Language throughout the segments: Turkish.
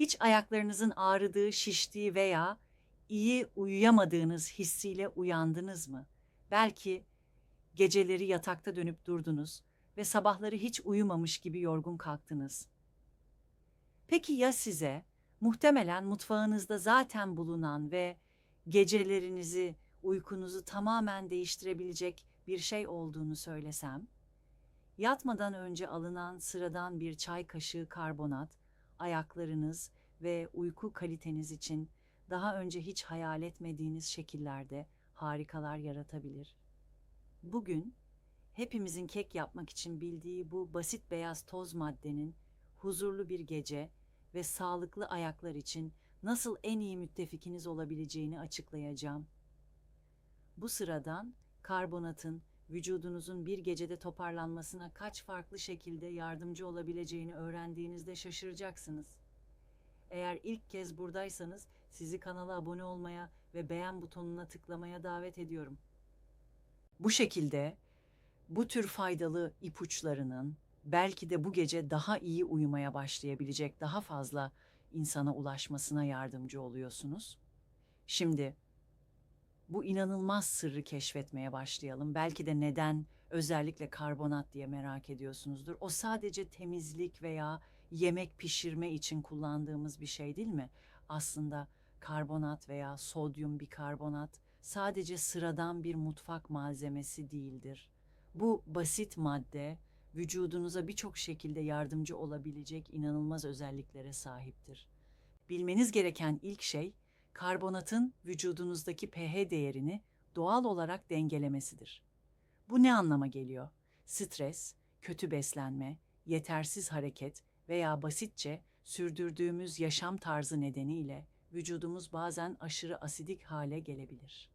Hiç ayaklarınızın ağrıdığı, şiştiği veya iyi uyuyamadığınız hissiyle uyandınız mı? Belki geceleri yatakta dönüp durdunuz ve sabahları hiç uyumamış gibi yorgun kalktınız. Peki ya size muhtemelen mutfağınızda zaten bulunan ve gecelerinizi, uykunuzu tamamen değiştirebilecek bir şey olduğunu söylesem? Yatmadan önce alınan sıradan bir çay kaşığı karbonat, ayaklarınız ve uyku kaliteniz için daha önce hiç hayal etmediğiniz şekillerde harikalar yaratabilir. Bugün hepimizin kek yapmak için bildiği bu basit beyaz toz maddenin huzurlu bir gece ve sağlıklı ayaklar için nasıl en iyi müttefikiniz olabileceğini açıklayacağım. Bu sıradan karbonatın vücudunuzun bir gecede toparlanmasına kaç farklı şekilde yardımcı olabileceğini öğrendiğinizde şaşıracaksınız. Eğer ilk kez buradaysanız sizi kanala abone olmaya ve beğen butonuna tıklamaya davet ediyorum. Bu şekilde bu tür faydalı ipuçlarının belki de bu gece daha iyi uyumaya başlayabilecek daha fazla insana ulaşmasına yardımcı oluyorsunuz. Şimdi bu inanılmaz sırrı keşfetmeye başlayalım. Belki de neden özellikle karbonat diye merak ediyorsunuzdur. O sadece temizlik veya yemek pişirme için kullandığımız bir şey değil mi? Aslında karbonat veya sodyum bikarbonat sadece sıradan bir mutfak malzemesi değildir. Bu basit madde vücudunuza birçok şekilde yardımcı olabilecek inanılmaz özelliklere sahiptir. Bilmeniz gereken ilk şey karbonatın vücudunuzdaki pH değerini doğal olarak dengelemesidir. Bu ne anlama geliyor? Stres, kötü beslenme, yetersiz hareket veya basitçe sürdürdüğümüz yaşam tarzı nedeniyle vücudumuz bazen aşırı asidik hale gelebilir.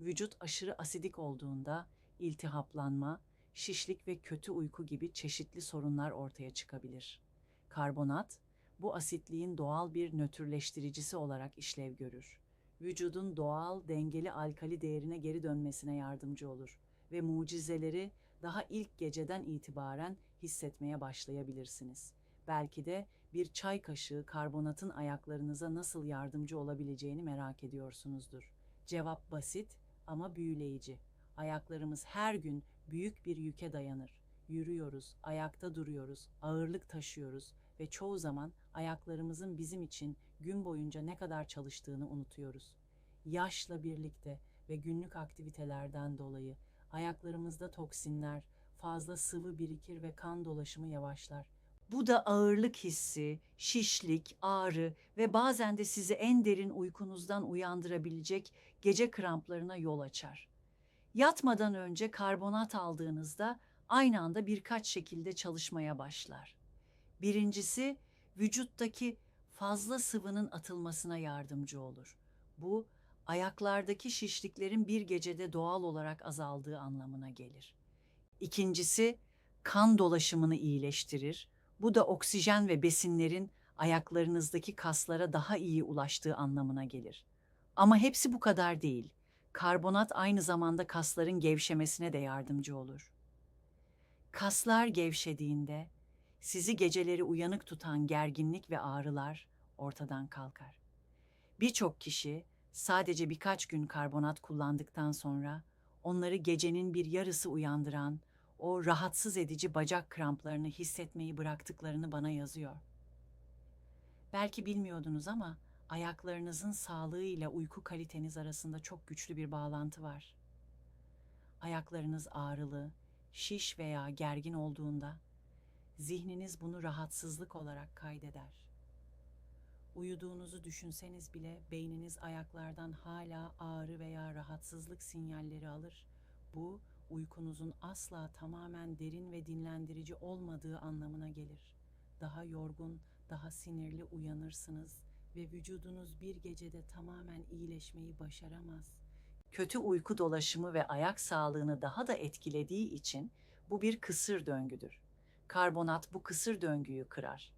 Vücut aşırı asidik olduğunda iltihaplanma, şişlik ve kötü uyku gibi çeşitli sorunlar ortaya çıkabilir. Karbonat, bu asitliğin doğal bir nötrleştiricisi olarak işlev görür. Vücudun doğal, dengeli alkali değerine geri dönmesine yardımcı olur ve mucizeleri daha ilk geceden itibaren hissetmeye başlayabilirsiniz. Belki de bir çay kaşığı karbonatın ayaklarınıza nasıl yardımcı olabileceğini merak ediyorsunuzdur. Cevap basit ama büyüleyici. Ayaklarımız her gün büyük bir yüke dayanır. Yürüyoruz, ayakta duruyoruz, ağırlık taşıyoruz ve çoğu zaman ayaklarımızın bizim için gün boyunca ne kadar çalıştığını unutuyoruz. Yaşla birlikte ve günlük aktivitelerden dolayı ayaklarımızda toksinler, fazla sıvı birikir ve kan dolaşımı yavaşlar. Bu da ağırlık hissi, şişlik, ağrı ve bazen de sizi en derin uykunuzdan uyandırabilecek gece kramplarına yol açar. Yatmadan önce karbonat aldığınızda aynı anda birkaç şekilde çalışmaya başlar. Birincisi vücuttaki fazla sıvının atılmasına yardımcı olur. Bu ayaklardaki şişliklerin bir gecede doğal olarak azaldığı anlamına gelir. İkincisi kan dolaşımını iyileştirir. Bu da oksijen ve besinlerin ayaklarınızdaki kaslara daha iyi ulaştığı anlamına gelir. Ama hepsi bu kadar değil. Karbonat aynı zamanda kasların gevşemesine de yardımcı olur. Kaslar gevşediğinde sizi geceleri uyanık tutan gerginlik ve ağrılar ortadan kalkar. Birçok kişi sadece birkaç gün karbonat kullandıktan sonra onları gecenin bir yarısı uyandıran o rahatsız edici bacak kramplarını hissetmeyi bıraktıklarını bana yazıyor. Belki bilmiyordunuz ama ayaklarınızın sağlığı ile uyku kaliteniz arasında çok güçlü bir bağlantı var. Ayaklarınız ağrılı, şiş veya gergin olduğunda zihniniz bunu rahatsızlık olarak kaydeder. Uyuduğunuzu düşünseniz bile beyniniz ayaklardan hala ağrı veya rahatsızlık sinyalleri alır. Bu uykunuzun asla tamamen derin ve dinlendirici olmadığı anlamına gelir. Daha yorgun, daha sinirli uyanırsınız ve vücudunuz bir gecede tamamen iyileşmeyi başaramaz. Kötü uyku dolaşımı ve ayak sağlığını daha da etkilediği için bu bir kısır döngüdür. Karbonat bu kısır döngüyü kırar.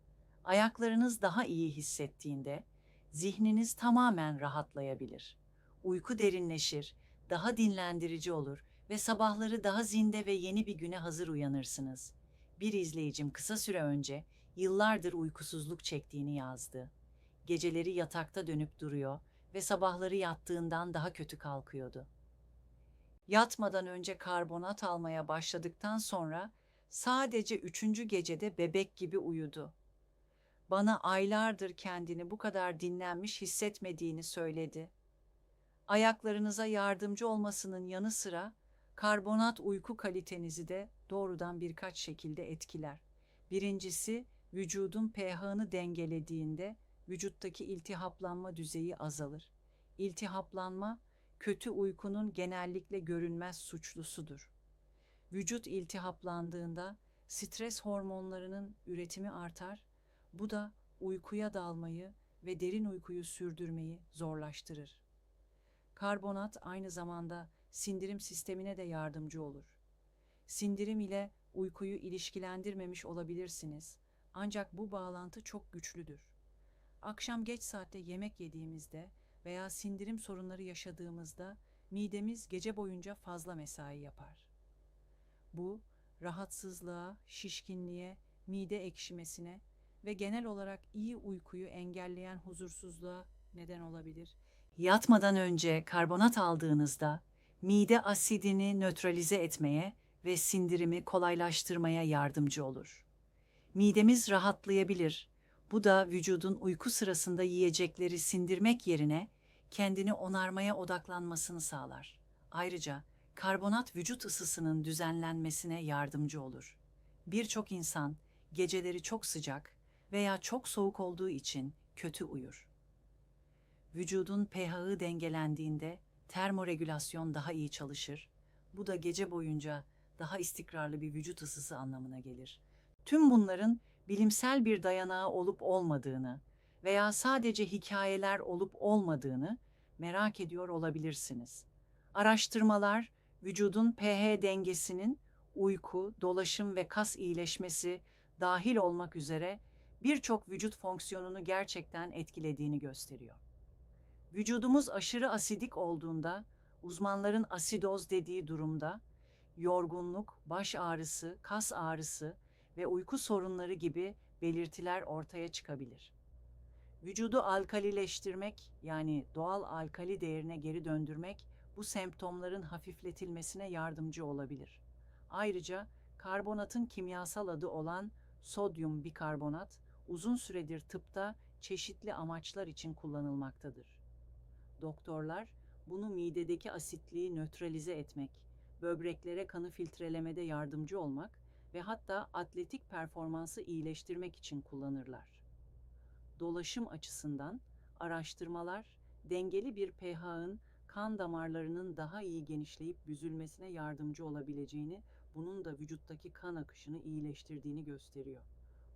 Ayaklarınız daha iyi hissettiğinde zihniniz tamamen rahatlayabilir. Uyku derinleşir, daha dinlendirici olur ve sabahları daha zinde ve yeni bir güne hazır uyanırsınız. Bir izleyicim kısa süre önce yıllardır uykusuzluk çektiğini yazdı. geceleri yatakta dönüp duruyor ve sabahları yattığından daha kötü kalkıyordu. Yatmadan önce karbonat almaya başladıktan sonra sadece üçüncü gecede bebek gibi uyudu. Bana aylardır kendini bu kadar dinlenmiş hissetmediğini söyledi. Ayaklarınıza yardımcı olmasının yanı sıra karbonat uyku kalitenizi de doğrudan birkaç şekilde etkiler. Birincisi vücudun pH'ını dengelediğinde vücuttaki iltihaplanma düzeyi azalır. İltihaplanma kötü uykunun genellikle görünmez suçlusudur. Vücut iltihaplandığında stres hormonlarının üretimi artar. Bu da uykuya dalmayı ve derin uykuyu sürdürmeyi zorlaştırır. Karbonat aynı zamanda sindirim sistemine de yardımcı olur. Sindirim ile uykuyu ilişkilendirmemiş olabilirsiniz. Ancak bu bağlantı çok güçlüdür. Akşam geç saatte yemek yediğimizde veya sindirim sorunları yaşadığımızda midemiz gece boyunca fazla mesai yapar. Bu rahatsızlığa, şişkinliğe, mide ekşimesine ve genel olarak iyi uykuyu engelleyen huzursuzluğa neden olabilir. Yatmadan önce karbonat aldığınızda mide asidini nötralize etmeye ve sindirimi kolaylaştırmaya yardımcı olur. Midemiz rahatlayabilir. Bu da vücudun uyku sırasında yiyecekleri sindirmek yerine kendini onarmaya odaklanmasını sağlar. Ayrıca karbonat vücut ısısının düzenlenmesine yardımcı olur. Birçok insan geceleri çok sıcak veya çok soğuk olduğu için kötü uyur. Vücudun pH'ı dengelendiğinde termoregülasyon daha iyi çalışır. Bu da gece boyunca daha istikrarlı bir vücut ısısı anlamına gelir. Tüm bunların bilimsel bir dayanağı olup olmadığını veya sadece hikayeler olup olmadığını merak ediyor olabilirsiniz. Araştırmalar vücudun pH dengesinin uyku, dolaşım ve kas iyileşmesi dahil olmak üzere birçok vücut fonksiyonunu gerçekten etkilediğini gösteriyor. Vücudumuz aşırı asidik olduğunda, uzmanların asidoz dediği durumda, yorgunluk, baş ağrısı, kas ağrısı ve uyku sorunları gibi belirtiler ortaya çıkabilir. Vücudu alkalileştirmek yani doğal alkali değerine geri döndürmek bu semptomların hafifletilmesine yardımcı olabilir. Ayrıca karbonatın kimyasal adı olan sodyum bikarbonat uzun süredir tıpta çeşitli amaçlar için kullanılmaktadır. Doktorlar bunu midedeki asitliği nötralize etmek, böbreklere kanı filtrelemede yardımcı olmak ve hatta atletik performansı iyileştirmek için kullanırlar. Dolaşım açısından araştırmalar dengeli bir pH'ın kan damarlarının daha iyi genişleyip büzülmesine yardımcı olabileceğini, bunun da vücuttaki kan akışını iyileştirdiğini gösteriyor.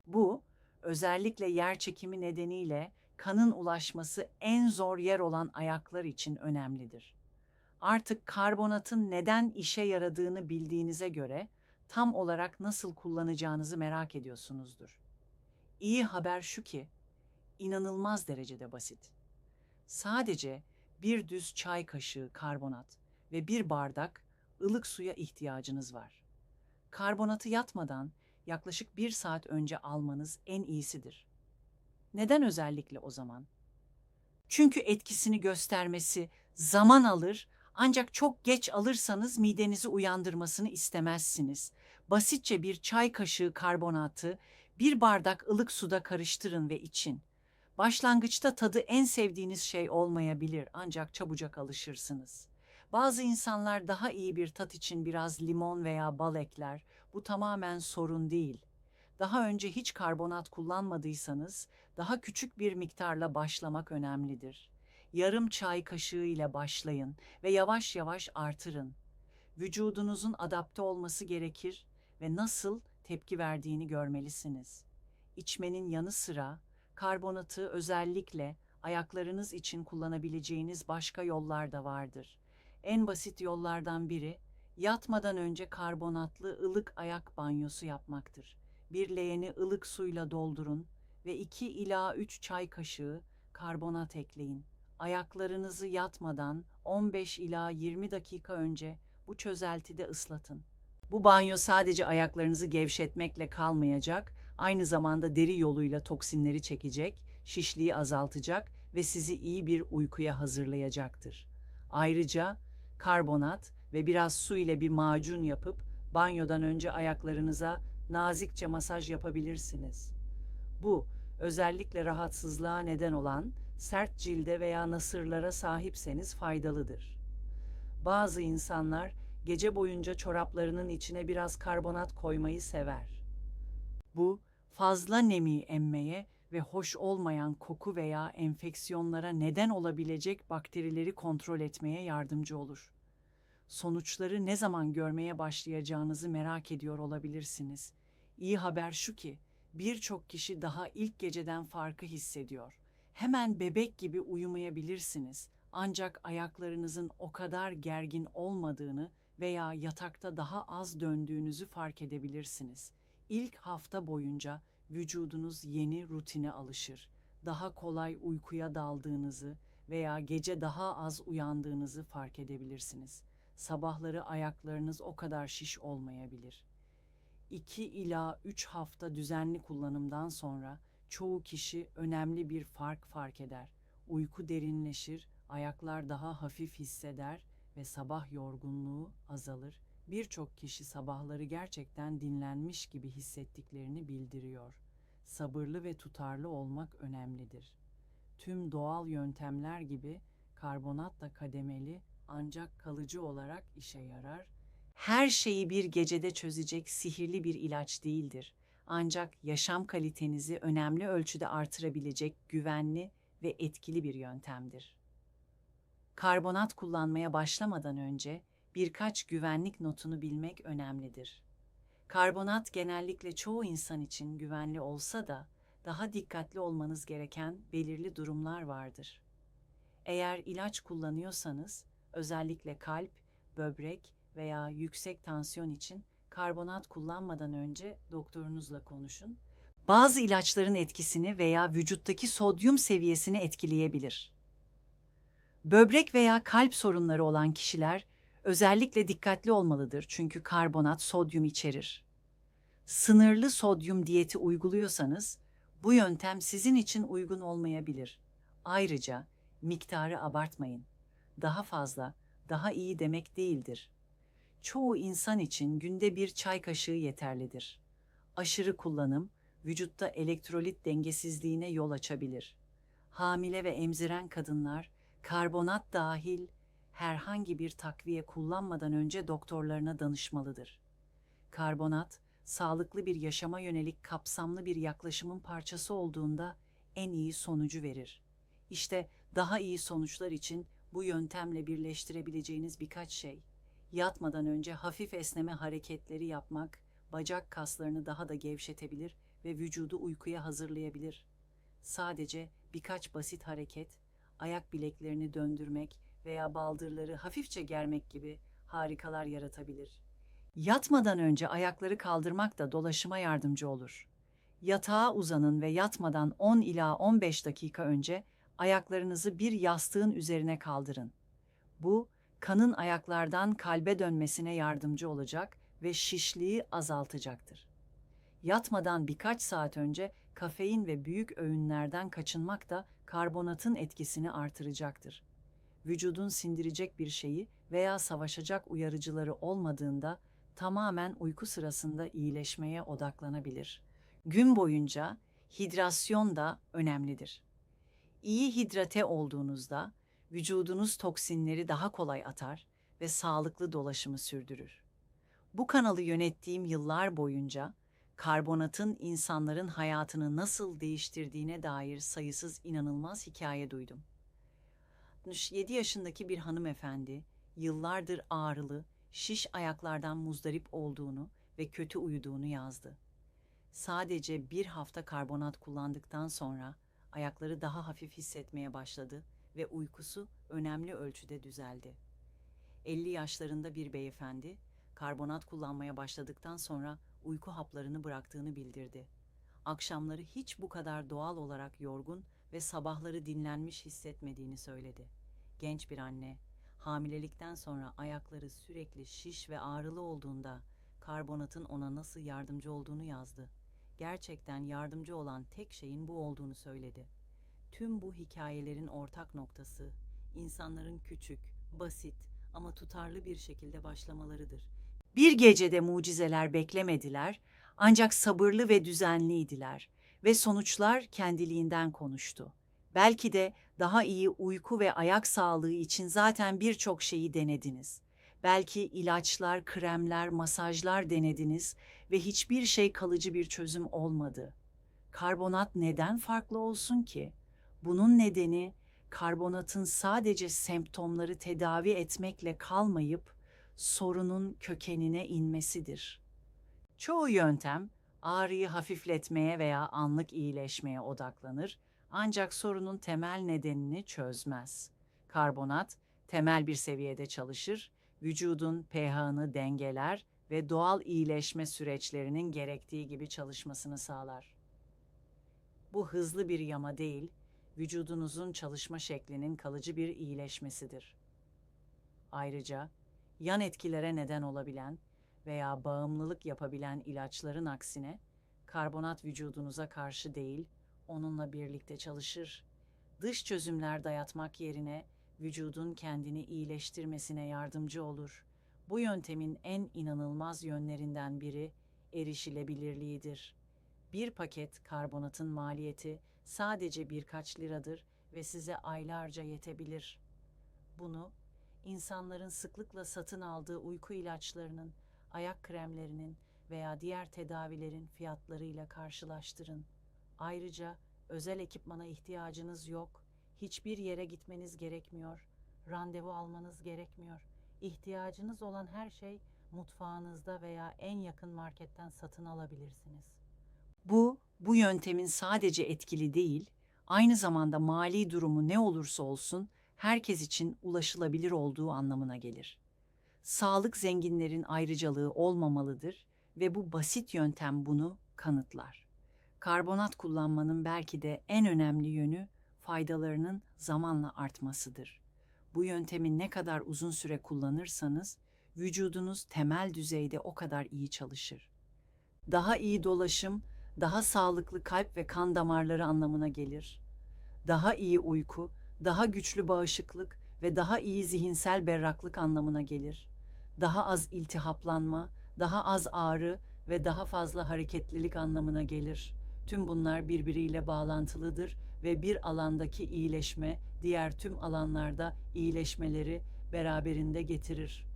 Bu özellikle yer çekimi nedeniyle kanın ulaşması en zor yer olan ayaklar için önemlidir. Artık karbonatın neden işe yaradığını bildiğinize göre tam olarak nasıl kullanacağınızı merak ediyorsunuzdur. İyi haber şu ki inanılmaz derecede basit. Sadece bir düz çay kaşığı karbonat ve bir bardak ılık suya ihtiyacınız var. Karbonatı yatmadan yaklaşık bir saat önce almanız en iyisidir. Neden özellikle o zaman? Çünkü etkisini göstermesi zaman alır ancak çok geç alırsanız midenizi uyandırmasını istemezsiniz. Basitçe bir çay kaşığı karbonatı bir bardak ılık suda karıştırın ve için. Başlangıçta tadı en sevdiğiniz şey olmayabilir ancak çabucak alışırsınız. Bazı insanlar daha iyi bir tat için biraz limon veya bal ekler. Bu tamamen sorun değil. Daha önce hiç karbonat kullanmadıysanız daha küçük bir miktarla başlamak önemlidir. Yarım çay kaşığı ile başlayın ve yavaş yavaş artırın. Vücudunuzun adapte olması gerekir ve nasıl tepki verdiğini görmelisiniz. İçmenin yanı sıra karbonatı özellikle ayaklarınız için kullanabileceğiniz başka yollar da vardır. En basit yollardan biri yatmadan önce karbonatlı ılık ayak banyosu yapmaktır. Bir leğeni ılık suyla doldurun ve 2 ila 3 çay kaşığı karbonat ekleyin. Ayaklarınızı yatmadan 15 ila 20 dakika önce bu çözeltide ıslatın. Bu banyo sadece ayaklarınızı gevşetmekle kalmayacak, aynı zamanda deri yoluyla toksinleri çekecek, şişliği azaltacak ve sizi iyi bir uykuya hazırlayacaktır. Ayrıca karbonat ve biraz su ile bir macun yapıp banyodan önce ayaklarınıza nazikçe masaj yapabilirsiniz. Bu özellikle rahatsızlığa neden olan sert cilde veya nasırlara sahipseniz faydalıdır. Bazı insanlar gece boyunca çoraplarının içine biraz karbonat koymayı sever. Bu fazla nemi emmeye ve hoş olmayan koku veya enfeksiyonlara neden olabilecek bakterileri kontrol etmeye yardımcı olur. Sonuçları ne zaman görmeye başlayacağınızı merak ediyor olabilirsiniz. İyi haber şu ki birçok kişi daha ilk geceden farkı hissediyor. Hemen bebek gibi uyumayabilirsiniz. Ancak ayaklarınızın o kadar gergin olmadığını veya yatakta daha az döndüğünüzü fark edebilirsiniz. İlk hafta boyunca vücudunuz yeni rutine alışır. Daha kolay uykuya daldığınızı veya gece daha az uyandığınızı fark edebilirsiniz. Sabahları ayaklarınız o kadar şiş olmayabilir. 2 ila 3 hafta düzenli kullanımdan sonra çoğu kişi önemli bir fark fark eder. Uyku derinleşir, ayaklar daha hafif hisseder ve sabah yorgunluğu azalır. Birçok kişi sabahları gerçekten dinlenmiş gibi hissettiklerini bildiriyor. Sabırlı ve tutarlı olmak önemlidir. Tüm doğal yöntemler gibi karbonat da kademeli ancak kalıcı olarak işe yarar. Her şeyi bir gecede çözecek sihirli bir ilaç değildir. Ancak yaşam kalitenizi önemli ölçüde artırabilecek güvenli ve etkili bir yöntemdir. Karbonat kullanmaya başlamadan önce birkaç güvenlik notunu bilmek önemlidir. Karbonat genellikle çoğu insan için güvenli olsa da daha dikkatli olmanız gereken belirli durumlar vardır. Eğer ilaç kullanıyorsanız, özellikle kalp, böbrek veya yüksek tansiyon için karbonat kullanmadan önce doktorunuzla konuşun. Bazı ilaçların etkisini veya vücuttaki sodyum seviyesini etkileyebilir. Böbrek veya kalp sorunları olan kişiler özellikle dikkatli olmalıdır çünkü karbonat sodyum içerir. Sınırlı sodyum diyeti uyguluyorsanız bu yöntem sizin için uygun olmayabilir. Ayrıca miktarı abartmayın. Daha fazla, daha iyi demek değildir. Çoğu insan için günde bir çay kaşığı yeterlidir. Aşırı kullanım vücutta elektrolit dengesizliğine yol açabilir. Hamile ve emziren kadınlar karbonat dahil herhangi bir takviye kullanmadan önce doktorlarına danışmalıdır. Karbonat, sağlıklı bir yaşama yönelik kapsamlı bir yaklaşımın parçası olduğunda en iyi sonucu verir. İşte daha iyi sonuçlar için bu yöntemle birleştirebileceğiniz birkaç şey. Yatmadan önce hafif esneme hareketleri yapmak, bacak kaslarını daha da gevşetebilir ve vücudu uykuya hazırlayabilir. Sadece birkaç basit hareket, ayak bileklerini döndürmek veya baldırları hafifçe germek gibi harikalar yaratabilir. Yatmadan önce ayakları kaldırmak da dolaşıma yardımcı olur. Yatağa uzanın ve yatmadan 10 ila 15 dakika önce ayaklarınızı bir yastığın üzerine kaldırın. Bu, kanın ayaklardan kalbe dönmesine yardımcı olacak ve şişliği azaltacaktır. Yatmadan birkaç saat önce kafein ve büyük öğünlerden kaçınmak da karbonatın etkisini artıracaktır. Vücudun sindirecek bir şeyi veya savaşacak uyarıcıları olmadığında tamamen uyku sırasında iyileşmeye odaklanabilir. Gün boyunca hidrasyon da önemlidir. İyi hidrate olduğunuzda vücudunuz toksinleri daha kolay atar ve sağlıklı dolaşımı sürdürür. Bu kanalı yönettiğim yıllar boyunca karbonatın insanların hayatını nasıl değiştirdiğine dair sayısız inanılmaz hikaye duydum. 67 yaşındaki bir hanımefendi yıllardır ağrılı, şiş ayaklardan muzdarip olduğunu ve kötü uyuduğunu yazdı. Sadece bir hafta karbonat kullandıktan sonra ayakları daha hafif hissetmeye başladı ve uykusu önemli ölçüde düzeldi. 50 yaşlarında bir beyefendi karbonat kullanmaya başladıktan sonra uyku haplarını bıraktığını bildirdi. Akşamları hiç bu kadar doğal olarak yorgun ve sabahları dinlenmiş hissetmediğini söyledi. Genç bir anne, hamilelikten sonra ayakları sürekli şiş ve ağrılı olduğunda karbonatın ona nasıl yardımcı olduğunu yazdı. Gerçekten yardımcı olan tek şeyin bu olduğunu söyledi. Tüm bu hikayelerin ortak noktası insanların küçük, basit ama tutarlı bir şekilde başlamalarıdır. Bir gecede mucizeler beklemediler ancak sabırlı ve düzenliydiler ve sonuçlar kendiliğinden konuştu. Belki de daha iyi uyku ve ayak sağlığı için zaten birçok şeyi denediniz. Belki ilaçlar, kremler, masajlar denediniz ve hiçbir şey kalıcı bir çözüm olmadı. Karbonat neden farklı olsun ki? Bunun nedeni karbonatın sadece semptomları tedavi etmekle kalmayıp sorunun kökenine inmesidir. Çoğu yöntem ağrıyı hafifletmeye veya anlık iyileşmeye odaklanır ancak sorunun temel nedenini çözmez. Karbonat temel bir seviyede çalışır, vücudun pH'ını dengeler ve doğal iyileşme süreçlerinin gerektiği gibi çalışmasını sağlar. Bu hızlı bir yama değil, vücudunuzun çalışma şeklinin kalıcı bir iyileşmesidir. Ayrıca yan etkilere neden olabilen veya bağımlılık yapabilen ilaçların aksine karbonat vücudunuza karşı değil, onunla birlikte çalışır. Dış çözümler dayatmak yerine vücudun kendini iyileştirmesine yardımcı olur. Bu yöntemin en inanılmaz yönlerinden biri erişilebilirliğidir. Bir paket karbonatın maliyeti sadece birkaç liradır ve size aylarca yetebilir. Bunu insanların sıklıkla satın aldığı uyku ilaçlarının, ayak kremlerinin veya diğer tedavilerin fiyatlarıyla karşılaştırın. Ayrıca özel ekipmana ihtiyacınız yok. Hiçbir yere gitmeniz gerekmiyor. Randevu almanız gerekmiyor. İhtiyacınız olan her şey mutfağınızda veya en yakın marketten satın alabilirsiniz. Bu, bu yöntemin sadece etkili değil, aynı zamanda mali durumu ne olursa olsun herkes için ulaşılabilir olduğu anlamına gelir. Sağlık zenginlerin ayrıcalığı olmamalıdır ve bu basit yöntem bunu kanıtlar. Karbonat kullanmanın belki de en önemli yönü faydalarının zamanla artmasıdır. Bu yöntemi ne kadar uzun süre kullanırsanız vücudunuz temel düzeyde o kadar iyi çalışır. Daha iyi dolaşım, daha sağlıklı kalp ve kan damarları anlamına gelir. Daha iyi uyku, daha güçlü bağışıklık ve daha iyi zihinsel berraklık anlamına gelir. Daha az iltihaplanma, daha az ağrı ve daha fazla hareketlilik anlamına gelir. Tüm bunlar birbiriyle bağlantılıdır ve bir alandaki iyileşme diğer tüm alanlarda iyileşmeleri beraberinde getirir.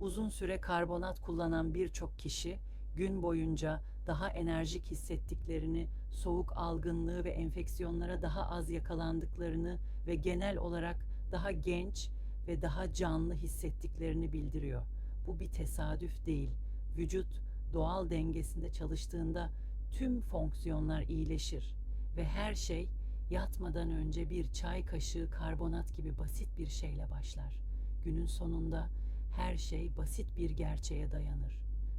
Uzun süre karbonat kullanan birçok kişi gün boyunca daha enerjik hissettiklerini, soğuk algınlığı ve enfeksiyonlara daha az yakalandıklarını ve genel olarak daha genç ve daha canlı hissettiklerini bildiriyor. Bu bir tesadüf değil. Vücut doğal dengesinde çalıştığında tüm fonksiyonlar iyileşir ve her şey yatmadan önce bir çay kaşığı karbonat gibi basit bir şeyle başlar. Günün sonunda her şey basit bir gerçeğe dayanır.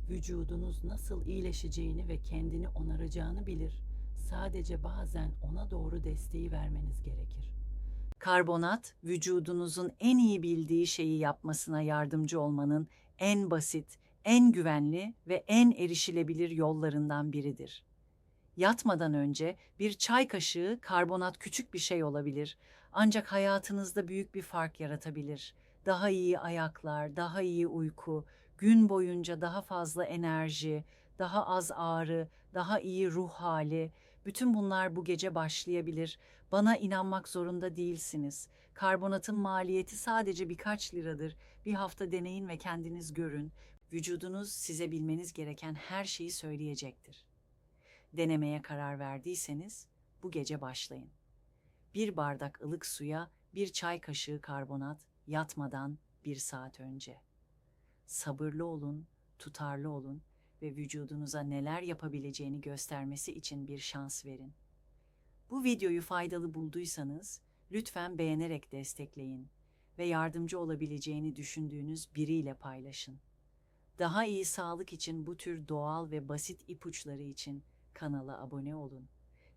Vücudunuz nasıl iyileşeceğini ve kendini onaracağını bilir. Sadece bazen ona doğru desteği vermeniz gerekir. Karbonat, vücudunuzun en iyi bildiği şeyi yapmasına yardımcı olmanın en basit, en güvenli ve en erişilebilir yollarından biridir. Yatmadan önce bir çay kaşığı karbonat küçük bir şey olabilir ancak hayatınızda büyük bir fark yaratabilir. Daha iyi ayaklar, daha iyi uyku, gün boyunca daha fazla enerji, daha az ağrı, daha iyi ruh hali, bütün bunlar bu gece başlayabilir. Bana inanmak zorunda değilsiniz. Karbonatın maliyeti sadece birkaç liradır. Bir hafta deneyin ve kendiniz görün. Vücudunuz size bilmeniz gereken her şeyi söyleyecektir. Denemeye karar verdiyseniz bu gece başlayın. Bir bardak ılık suya bir çay kaşığı karbonat yatmadan bir saat önce. Sabırlı olun, tutarlı olun ve vücudunuza neler yapabileceğini göstermesi için bir şans verin. Bu videoyu faydalı bulduysanız lütfen beğenerek destekleyin ve yardımcı olabileceğini düşündüğünüz biriyle paylaşın. Daha iyi sağlık için bu tür doğal ve basit ipuçları için kanala abone olun.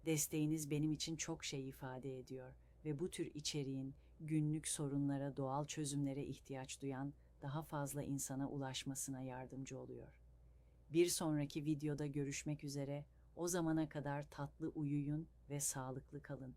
Desteğiniz benim için çok şey ifade ediyor ve bu tür içeriğin günlük sorunlara, doğal çözümlere ihtiyaç duyan daha fazla insana ulaşmasına yardımcı oluyor. Bir sonraki videoda görüşmek üzere. O zamana kadar tatlı uyuyun ve sağlıklı kalın.